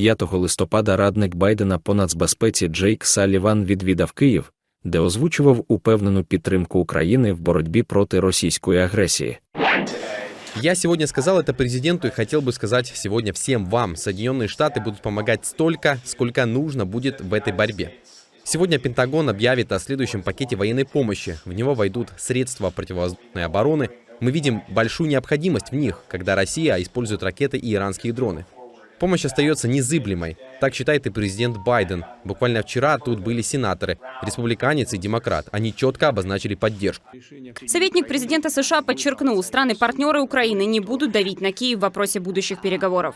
5 листопада радник Байдена по нацбезпеці Джейк Саліван відвідав Київ, де озвучував упевнену підтримку України в боротьбі проти російської агресії. Я сегодня сказал это президенту и хотел бы сказать сегодня всем вам. Соединенные Штаты будут помогать столько, сколько нужно будет в этой борьбе. Сегодня Пентагон объявит о следующем пакете военной помощи. В него войдут средства противовоздушной обороны. Мы видим большую необходимость в них, когда Россия использует ракеты и иранские дроны. Помощь остается незыблемой. Так считает и президент Байден. Буквально вчера тут были сенаторы, республиканец и демократ. Они четко обозначили поддержку. Советник президента США подчеркнул, страны-партнеры Украины не будут давить на Киев в вопросе будущих переговоров.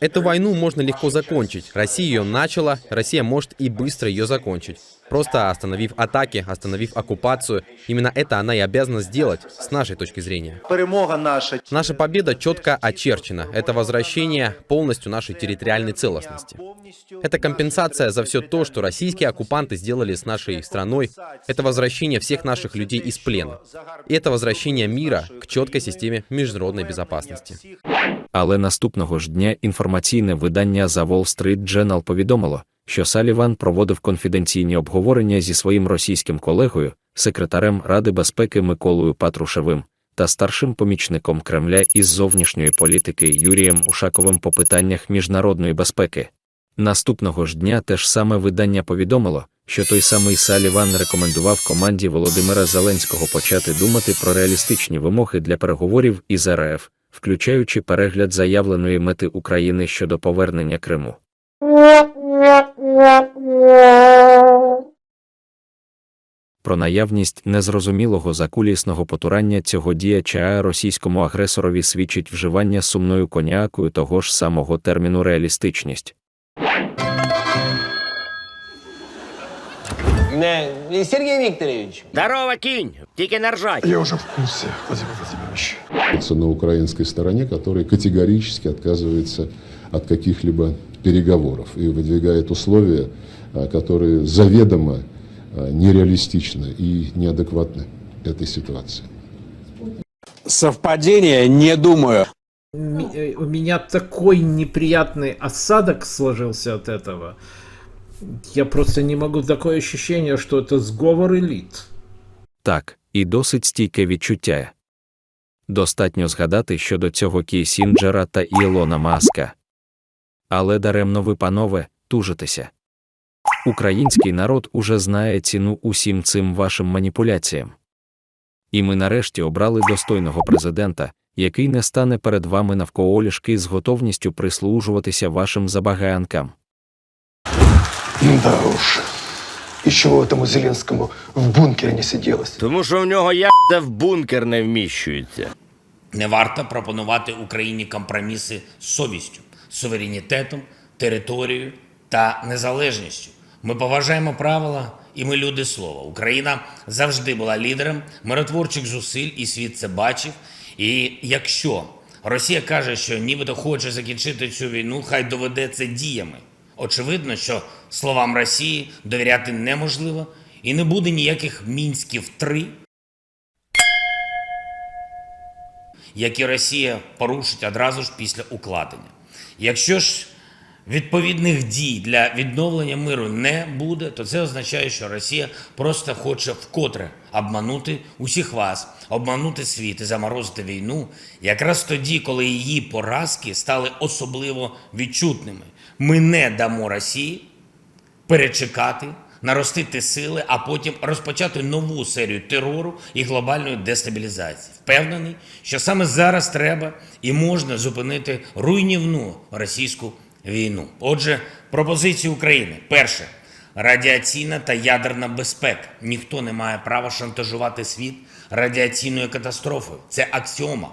Эту войну можно легко закончить. Россия ее начала, Россия может и быстро ее закончить. Просто остановив атаки, остановив оккупацию. Именно это она и обязана сделать, с нашей точки зрения. Перемога наша. Наша победа четко очерчена. Это возвращение полностью нашей территориальной целостности. Это компенсация за все то, что российские оккупанты сделали с нашей страной. Это возвращение всех наших людей из плена. И это возвращение мира к четкой системе международной безопасности. Але наступного ж дня інформаційне видання The Wall Street Journal повідомило, що Саліван проводив конфіденційні обговорення зі своїм російським колегою, секретарем Ради безпеки Миколою Патрушевим та старшим помічником Кремля із зовнішньої політики Юрієм Ушаковим по питаннях міжнародної безпеки. Наступного ж дня те ж саме видання повідомило, що той самий Саліван рекомендував команді Володимира Зеленського почати думати про реалістичні вимоги для переговорів із РФ, включаючи перегляд заявленої мети України щодо повернення Криму. Про наявність незрозумілого закулісного потурання цього діяча російському агресорові свідчить вживання сумною конякою того ж самого терміну реалістичність. Не, Сергей Викторович. Здорово, кінь! Тільки не ржать. Я уже в курсе, Владимир Владимирович. на украинской стороне, который категорически отказывается от каких-либо переговоров и выдвигает условия, а, которые заведомо а, нереалистичны и неадекватны этой ситуации. Совпадение, не думаю. У меня такой неприятный осадок сложился от этого. Я просто не могу, такое ощущение, что это сговор элит. Так, і досить стійке відчуття. Достатньо згадати щодо цього Кісінджера та Ілона Маска. Але даремно ви, панове, тужитеся. Український народ уже знає ціну усім цим вашим маніпуляціям. І ми нарешті обрали достойного президента, який не стане перед вами навколішки з готовністю прислужуватися вашим забаганкам. Да уж. И чего этому Зеленскому в бункере не сиделось? Тому що в нього яйця в бункер не вміщується. Не варто пропонувати Україні компроміси з совістю, суверенітетом, територією та незалежністю. Ми поважаємо правила і ми люди слова. Україна завжди була лідером миротворчих зусиль, і світ це бачив. І якщо Росія каже, що нібито хоче закінчити цю війну, хай доведе це діями. Очевидно, що словам Росії довіряти неможливо, і не буде ніяких мінськів 3 які Росія порушить одразу ж після укладення. Якщо ж відповідних дій для відновлення миру не буде, то це означає, що Росія просто хоче вкотре обманути усіх вас, обманути світ і заморозити війну, якраз тоді, коли її поразки стали особливо відчутними. Ми не дамо Росії перечекати, наростити сили, а потім розпочати нову серію терору і глобальної дестабілізації. Впевнений, що саме зараз треба і можна зупинити руйнівну російську війну. Отже, пропозиції України: перше радіаційна та ядерна безпека. Ніхто не має права шантажувати світ радіаційною катастрофою. Це аксіома.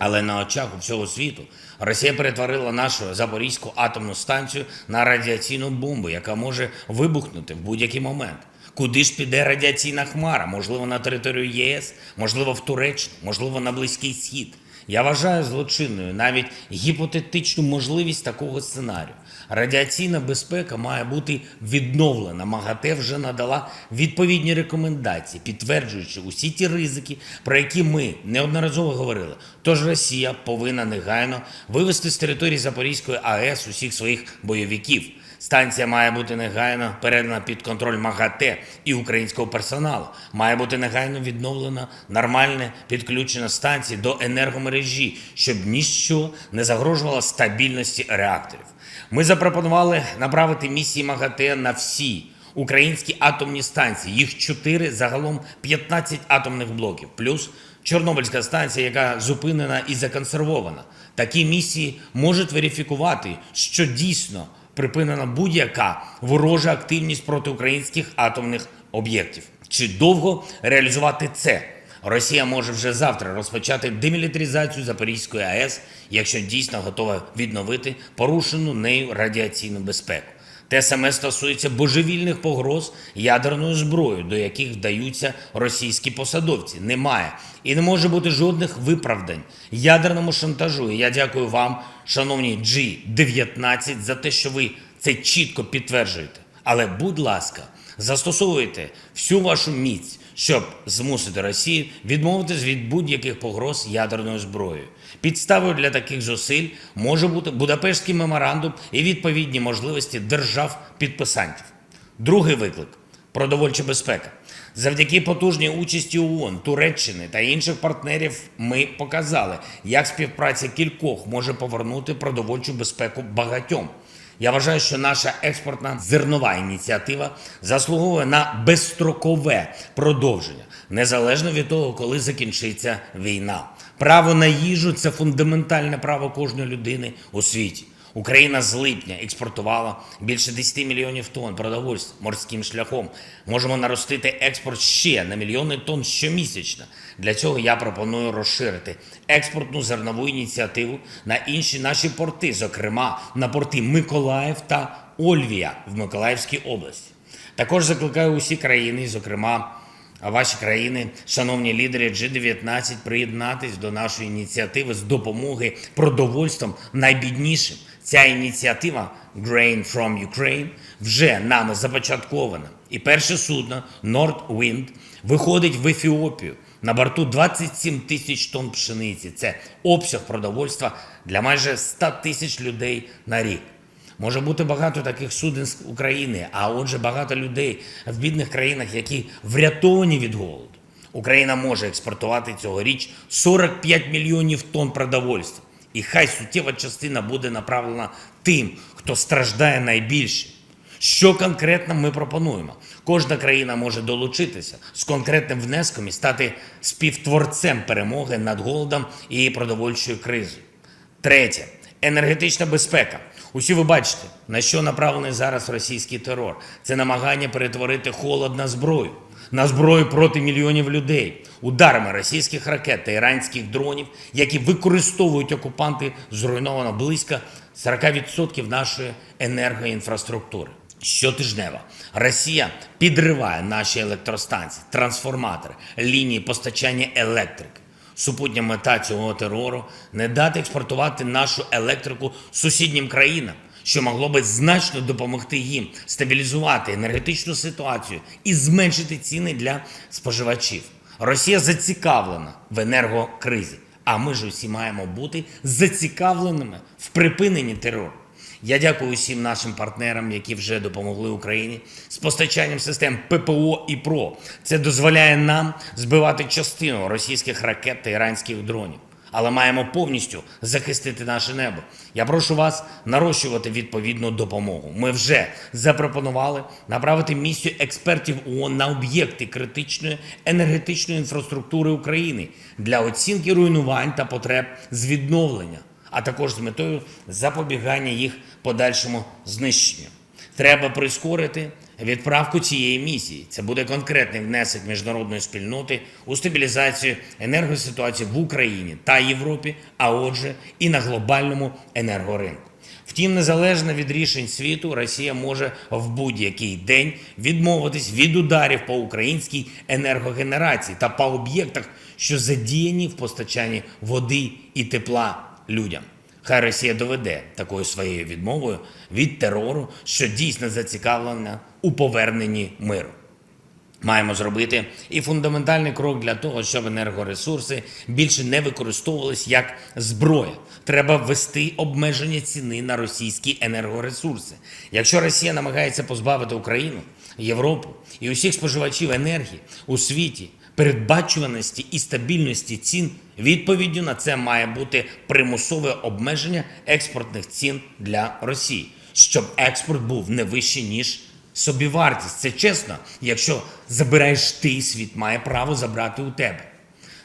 Але на очах у всього світу Росія перетворила нашу Запорізьку атомну станцію на радіаційну бомбу, яка може вибухнути в будь-який момент. Куди ж піде радіаційна хмара? Можливо, на територію ЄС, можливо, в Туреччину, можливо, на Близький Схід. Я вважаю злочинною навіть гіпотетичну можливість такого сценарію. Радіаційна безпека має бути відновлена. МАГАТЕ вже надала відповідні рекомендації, підтверджуючи усі ті ризики, про які ми неодноразово говорили. Тож Росія повинна негайно вивести з території Запорізької АЕС усіх своїх бойовиків. Станція має бути негайно передана під контроль МАГАТЕ і українського персоналу. Має бути негайно відновлено нормальне підключення станції до енергомережі, щоб ніщо не загрожувало стабільності реакторів. Ми запропонували направити місії МАГАТЕ на всі українські атомні станції. Їх чотири, загалом 15 атомних блоків, плюс Чорнобильська станція, яка зупинена і законсервована. Такі місії можуть верифікувати, що дійсно припинена будь-яка ворожа активність проти українських атомних об'єктів. Чи довго реалізувати це? Росія може вже завтра розпочати демілітаризацію Запорізької АЕС, якщо дійсно готова відновити порушену нею радіаційну безпеку. Те саме стосується божевільних погроз ядерною зброєю, до яких вдаються російські посадовці. Немає і не може бути жодних виправдань ядерному шантажу. І я дякую вам, шановні G19, за те, що ви це чітко підтверджуєте. Але, будь ласка, застосовуйте всю вашу міць, щоб змусити Росію відмовитись від будь-яких погроз ядерною зброєю. Підставою для таких зусиль може бути Будапештський меморандум і відповідні можливості держав-підписантів. Другий виклик продовольча безпека. Завдяки потужній участі ООН, Туреччини та інших партнерів ми показали, як співпраця кількох може повернути продовольчу безпеку багатьом. Я вважаю, що наша експортна зернова ініціатива заслуговує на безстрокове продовження, незалежно від того, коли закінчиться війна. Право на їжу це фундаментальне право кожної людини у світі. Україна з липня експортувала більше 10 мільйонів тонн продовольства морським шляхом. Можемо наростити експорт ще на мільйони тонн щомісячно. Для цього я пропоную розширити експортну зернову ініціативу на інші наші порти, зокрема на порти Миколаїв та Ольвія в Миколаївській області. Також закликаю усі країни, зокрема ваші країни, шановні лідери G19, приєднатись до нашої ініціативи з допомоги продовольством найбіднішим. Ця ініціатива Grain from Ukraine вже нами започаткована. І перше судно Nord Wind виходить в Ефіопію. На борту 27 тисяч тонн пшениці. Це обсяг продовольства для майже 100 тисяч людей на рік. Може бути багато таких суден з України, а отже, багато людей в бідних країнах, які врятовані від голоду. Україна може експортувати цьогоріч 45 мільйонів тонн продовольства. І хай суттєва частина буде направлена тим, хто страждає найбільше. Що конкретно ми пропонуємо? Кожна країна може долучитися з конкретним внеском і стати співтворцем перемоги над голодом і продовольчою кризою. Третє енергетична безпека. Усі ви бачите, на що направлений зараз російський терор. Це намагання перетворити холод на зброю, на зброю проти мільйонів людей, ударами російських ракет та іранських дронів, які використовують окупанти, зруйновано близько 40% нашої енергоінфраструктури. Щотижнево Росія підриває наші електростанції, трансформатори, лінії постачання електрики. Супутня мета цього терору не дати експортувати нашу електрику сусіднім країнам, що могло би значно допомогти їм стабілізувати енергетичну ситуацію і зменшити ціни для споживачів. Росія зацікавлена в енергокризі, а ми ж усі маємо бути зацікавленими в припиненні терору. Я дякую усім нашим партнерам, які вже допомогли Україні з постачанням систем ППО і ПРО. Це дозволяє нам збивати частину російських ракет та іранських дронів. Але маємо повністю захистити наше небо. Я прошу вас нарощувати відповідну допомогу. Ми вже запропонували направити місію експертів ООН на об'єкти критичної енергетичної інфраструктури України для оцінки руйнувань та потреб з відновлення а також з метою запобігання їх подальшому знищенню. Треба прискорити відправку цієї місії. Це буде конкретний внесок міжнародної спільноти у стабілізацію енергоситуації в Україні та Європі, а отже, і на глобальному енергоринку. Втім, незалежно від рішень світу, Росія може в будь-який день відмовитись від ударів по українській енергогенерації та по об'єктах, що задіяні в постачанні води і тепла людям. Хай Росія доведе такою своєю відмовою від терору, що дійсно зацікавлена у поверненні миру. Маємо зробити і фундаментальний крок для того, щоб енергоресурси більше не використовувались як зброя. Треба ввести обмеження ціни на російські енергоресурси. Якщо Росія намагається позбавити Україну, Європу і усіх споживачів енергії у світі передбачуваності і стабільності цін, відповіддю на це має бути примусове обмеження експортних цін для Росії, щоб експорт був не вищий ніж собівартість. Це чесно, якщо забираєш ти, світ має право забрати у тебе.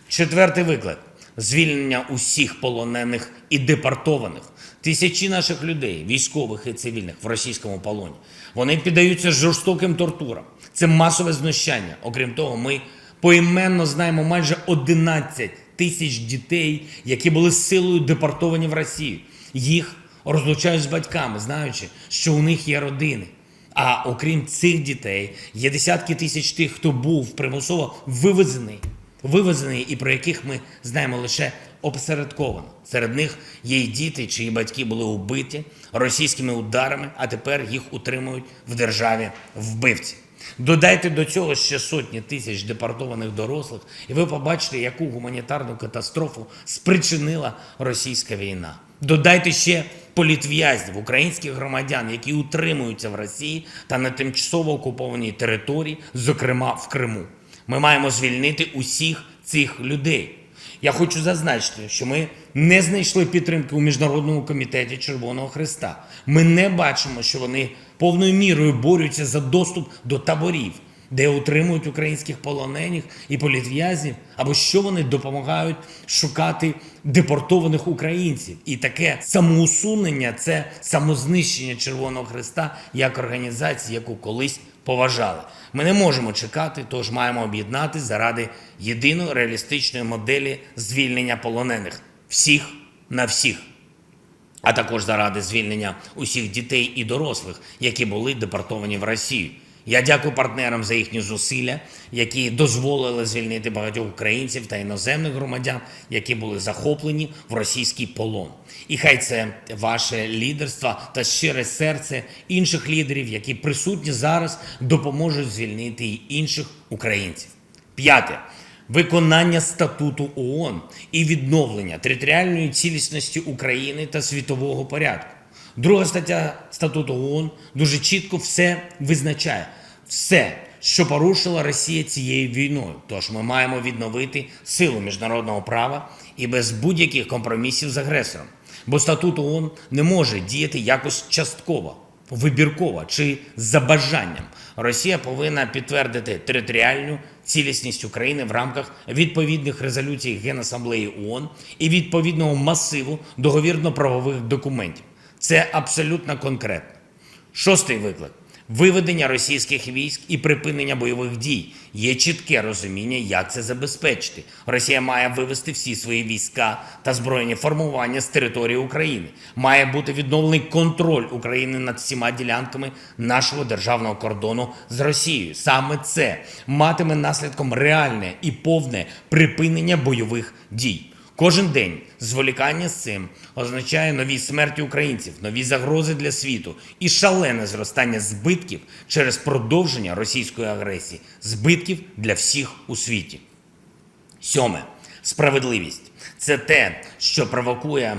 Четвертий виклик звільнення усіх полонених і депортованих. Тисячі наших людей, військових і цивільних, в російському полоні. Вони піддаються жорстоким тортурам. Це масове знущання. Окрім того, ми поіменно знаємо майже 11 тисяч дітей, які були силою депортовані в Росію. Їх розлучають з батьками, знаючи, що у них є родини. А окрім цих дітей, є десятки тисяч тих, хто був примусово вивезений, вивезений і про яких ми знаємо лише опосередковано. Серед них є й діти, чиї батьки були убиті російськими ударами, а тепер їх утримують в державі вбивці. Додайте до цього ще сотні тисяч депортованих дорослих, і ви побачите, яку гуманітарну катастрофу спричинила російська війна. Додайте ще політв'язнів, українських громадян, які утримуються в Росії та на тимчасово окупованій території, зокрема в Криму. Ми маємо звільнити усіх цих людей. Я хочу зазначити, що ми не знайшли підтримки у міжнародному комітеті Червоного Христа. Ми не бачимо, що вони повною мірою борються за доступ до таборів, де утримують українських полонених і політв'язнів, або що вони допомагають шукати депортованих українців. І таке самоусунення це самознищення Червоного Христа як організації, яку колись поважали. Ми не можемо чекати, тож маємо об'єднатись заради єдиної реалістичної моделі звільнення полонених всіх на всіх а також заради звільнення усіх дітей і дорослих, які були депортовані в Росію. Я дякую партнерам за їхні зусилля, які дозволили звільнити багатьох українців та іноземних громадян, які були захоплені в російський полон. І хай це ваше лідерство та щире серце інших лідерів, які присутні зараз, допоможуть звільнити і інших українців. П'яте виконання статуту ООН і відновлення територіальної цілісності України та світового порядку. Друга стаття статуту ООН дуже чітко все визначає, все, що порушила Росія цією війною. Тож ми маємо відновити силу міжнародного права і без будь-яких компромісів з агресором. Бо статут ООН не може діяти якось частково вибірково чи за бажанням. Росія повинна підтвердити територіальну цілісність України в рамках відповідних резолюцій Генасамблеї ООН і відповідного масиву договірно-правових документів. Це абсолютно конкретно. Шостий виклик виведення російських військ і припинення бойових дій. Є чітке розуміння, як це забезпечити. Росія має вивести всі свої війська та збройні формування з території України. Має бути відновлений контроль України над всіма ділянками нашого державного кордону з Росією. Саме це матиме наслідком реальне і повне припинення бойових дій. Кожен день зволікання з цим означає нові смерті українців, нові загрози для світу і шалене зростання збитків через продовження російської агресії, збитків для всіх у світі. Сьоме справедливість це те, що провокує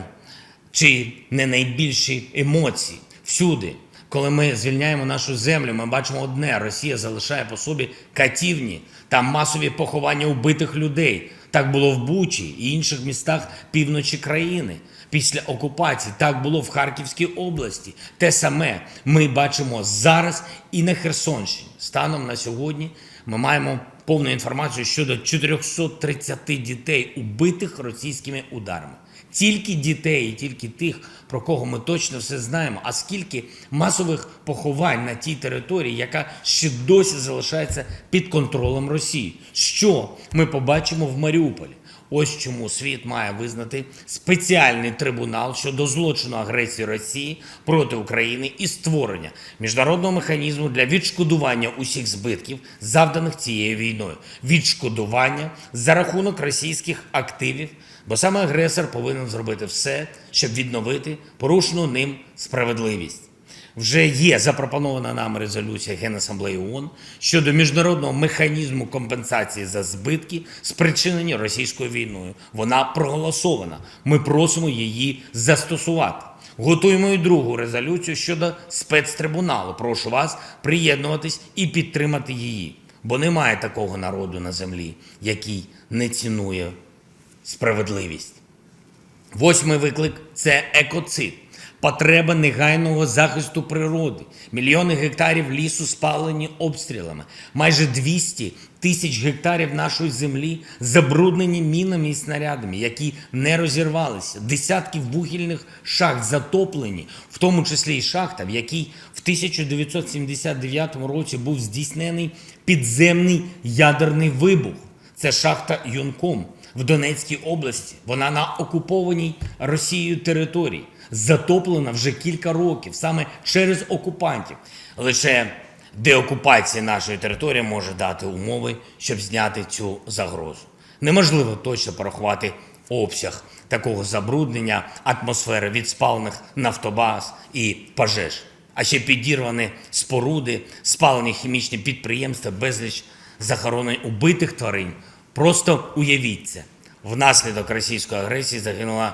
чи не найбільші емоції всюди. Коли ми звільняємо нашу землю, ми бачимо одне: Росія залишає по собі катівні та масові поховання убитих людей. Так було в Бучі і інших містах півночі країни. Після окупації так було в Харківській області. Те саме ми бачимо зараз і на Херсонщині. Станом на сьогодні ми маємо повну інформацію щодо 430 дітей, убитих російськими ударами. Тільки дітей, тільки тих, про кого ми точно все знаємо, а скільки масових поховань на тій території, яка ще досі залишається під контролем Росії. Що ми побачимо в Маріуполі? Ось чому світ має визнати спеціальний трибунал щодо злочину агресії Росії проти України і створення міжнародного механізму для відшкодування усіх збитків, завданих цією війною, відшкодування за рахунок російських активів, бо саме агресор повинен зробити все, щоб відновити порушену ним справедливість. Вже є запропонована нам резолюція Генасамблеї ООН щодо міжнародного механізму компенсації за збитки, спричинені російською війною. Вона проголосована. Ми просимо її застосувати. Готуємо і другу резолюцію щодо спецтрибуналу. Прошу вас приєднуватись і підтримати її, бо немає такого народу на землі, який не цінує справедливість. Восьмий виклик це екоцид. Потреба негайного захисту природи. Мільйони гектарів лісу спалені обстрілами. Майже 200 тисяч гектарів нашої землі забруднені мінами і снарядами, які не розірвалися. Десятки вугільних шахт затоплені, в тому числі і шахта, в якій в 1979 році був здійснений підземний ядерний вибух. Це шахта Юнком в Донецькій області. Вона на окупованій Росією території, затоплена вже кілька років саме через окупантів. Лише деокупація нашої території може дати умови, щоб зняти цю загрозу. Неможливо точно порахувати обсяг такого забруднення атмосфери від спалених нафтобаз і пожеж. А ще підірвані споруди, спалені хімічні підприємства, безліч захоронень убитих тварин. Просто уявіть це. Внаслідок російської агресії загинуло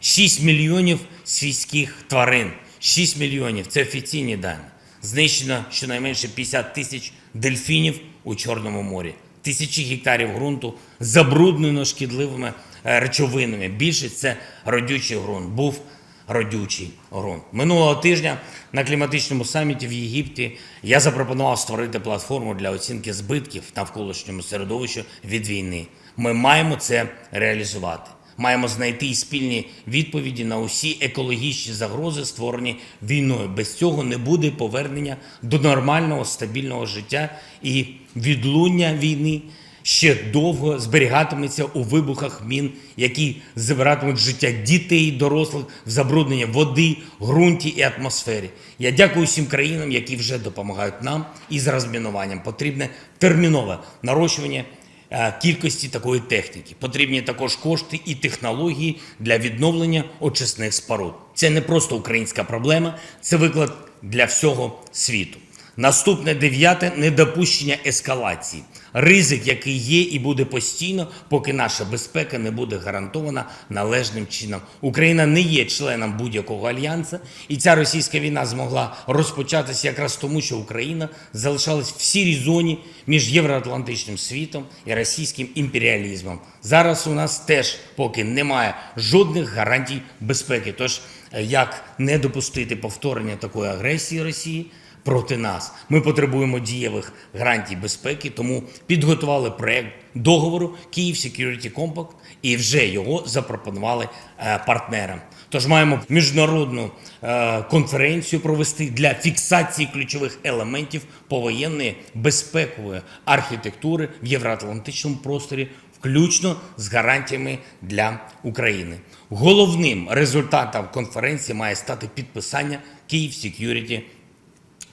6 мільйонів свійських тварин. 6 мільйонів це офіційні дані. Знищено щонайменше 50 тисяч дельфінів у Чорному морі. Тисячі гектарів ґрунту забруднено шкідливими е, речовинами. Більшість це родючий ґрунт. Був родючий ґрунт. Минулого тижня на кліматичному саміті в Єгипті я запропонував створити платформу для оцінки збитків навколишньому середовищу від війни. Ми маємо це реалізувати. Маємо знайти і спільні відповіді на усі екологічні загрози, створені війною. Без цього не буде повернення до нормального стабільного життя і відлуння війни ще довго зберігатиметься у вибухах мін, які забиратимуть життя дітей, і дорослих в забрудненні води, ґрунті і атмосфері. Я дякую всім країнам, які вже допомагають нам із розмінуванням. Потрібне термінове нарощування е, кількості такої техніки. Потрібні також кошти і технології для відновлення очисних споруд. Це не просто українська проблема, це виклик для всього світу. Наступне дев'яте недопущення ескалації. Ризик, який є і буде постійно, поки наша безпека не буде гарантована належним чином. Україна не є членом будь-якого альянсу, і ця російська війна змогла розпочатися якраз тому, що Україна залишалась в сірій зоні між євроатлантичним світом і російським імперіалізмом. Зараз у нас теж поки немає жодних гарантій безпеки. Тож е, як не допустити повторення такої агресії Росії? Проти нас. Ми потребуємо дієвих гарантій безпеки, тому підготували проект договору Київ Security Compact і вже його запропонували е, партнерам. Тож маємо міжнародну е, конференцію провести для фіксації ключових елементів повоєнної безпекової архітектури в євроатлантичному просторі, включно з гарантіями для України. Головним результатом конференції має стати підписання Київ Security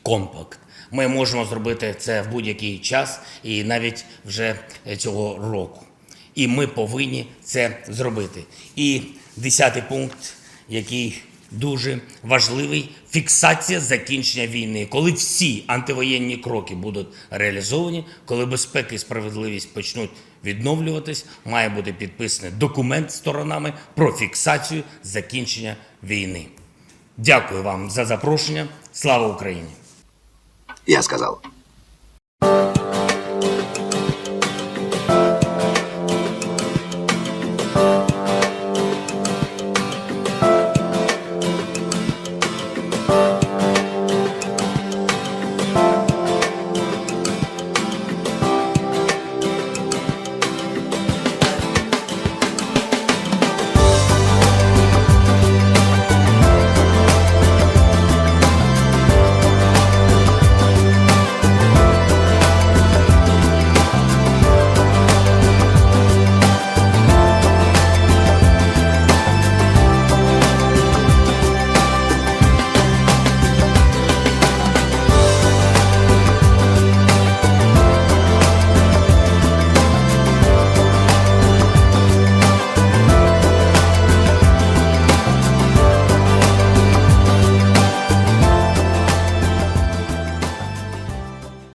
компакт. Ми можемо зробити це в будь-який час і навіть вже цього року. І ми повинні це зробити. І десятий пункт, який дуже важливий фіксація закінчення війни. Коли всі антивоєнні кроки будуть реалізовані, коли безпека і справедливість почнуть відновлюватись, має бути підписаний документ сторонами про фіксацію закінчення війни. Дякую вам за запрошення. Слава Україні! Я сказал.